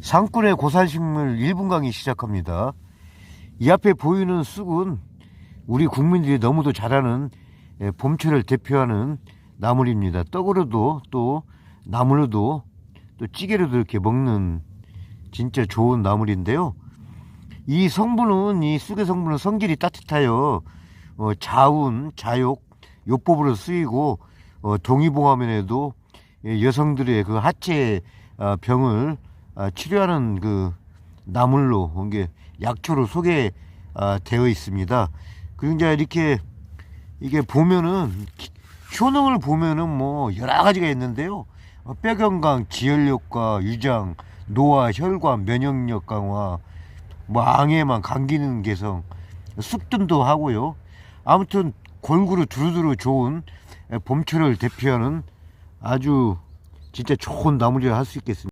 상권의 고산식물 1분 강의 시작합니다. 이 앞에 보이는 쑥은 우리 국민들이 너무도 잘 아는 예, 봄철을 대표하는 나물입니다. 떡으로도 또 나물로도 또 찌개로도 이렇게 먹는 진짜 좋은 나물인데요. 이 성분은 이 쑥의 성분은 성질이 따뜻하여 어, 자운, 자욕, 요법으로 쓰이고 어, 동의보감에도 예, 여성들의 그 하체 아, 병을 아, 치료하는 그 나물로 이게 약초로 소개되어 있습니다. 그리고 이제 이렇게 이게 보면은 기- 효능을 보면은 뭐 여러 가지가 있는데요. 어, 뼈 건강, 지혈력과 유장, 노화, 혈관, 면역력 강화, 뭐 항해만, 감기능 개선, 숙든도 하고요. 아무튼 골고루 두루두루 좋은 봄철을 대표하는 아주 진짜 좋은 나물이라 할 수 있겠습니다.